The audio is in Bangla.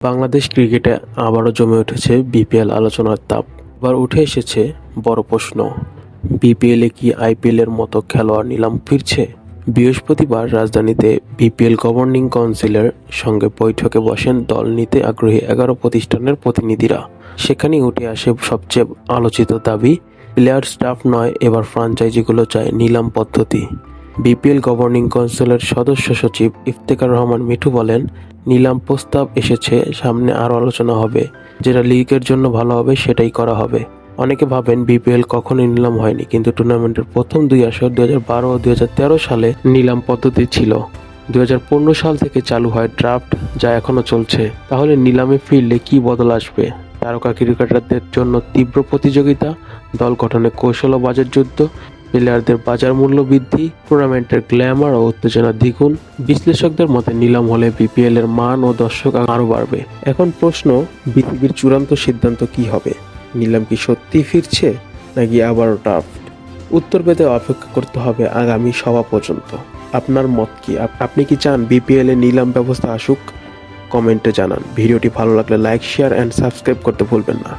বাংলাদেশ ক্রিকেটে আবারও জমে উঠেছে বিপিএল আলোচনার তাপ। এবার উঠে এসেছে বড় প্রশ্ন, বিপিএলে কি আইপিএলের মতো খেলোয়াড় নিলাম ফিরছে? বৃহস্পতিবার রাজধানীতে বিপিএল গভর্নিং কাউন্সিলের সঙ্গে বৈঠকে বসেন দল নিতে আগ্রহী এগারো প্রতিষ্ঠানের প্রতিনিধিরা। সেখানেই উঠে আসে সবচেয়ে আলোচিত দাবি, প্লেয়ার স্টাফ নয়, এবার ফ্রাঞ্চাইজিগুলো চায় নিলাম পদ্ধতি। বিপিএল গভর্নিং কাউন্সিলের সদস্য সচিব ইফতেখার রহমান মিঠু বলেন, নিলাম প্রস্তাব এসেছে, সামনে আরও আলোচনা হবে। যেটা লিগের জন্য ভালো হবে, সেটাই করা হবে। অনেকে ভাবেন বিপিএল কখনোই নিলাম হয়নি, কিন্তু টুর্নামেন্টের প্রথম দুই আসর দু হাজার বারো ও দুই হাজার তেরো সালে নিলাম পদ্ধতি ছিল। দু হাজার পনেরো সাল থেকে চালু হয় ড্রাফট, যা এখনও চলছে। তাহলে নিলামে ফিরলে কি বদল আসবে? তারকা ক্রিকেটারদের জন্য তীব্র প্রতিযোগিতা, দল গঠনে কৌশল ও বাজার যুদ্ধ প্লেয়ারদের বাজার মূল্য বৃদ্ধি, টুর্নামেন্টের গ্ল্যামার ও উত্তেজনা দ্বিগুণ, বিশ্লেষকদের মতে নিলাম হলে বিপিএল এর মান ও দর্শক আরও বাড়বে। এখন প্রশ্ন বিসিবির চূড়ান্ত সিদ্ধান্ত কি হবে? নিলাম কি সত্যি ফিরছে, নাকি আবারও ড্রাফট উত্তর পেতে অপেক্ষা করতে হবে আগামী সভা পর্যন্ত। আপনার মত কি? আপনি কি চান বিপিএল এ নিলাম ব্যবস্থা আসুক? কমেন্টে জানান। ভিডিওটি ভালো লাগলে লাইক শেয়ার অ্যান্ড সাবস্ক্রাইব করতে ভুলবেন না।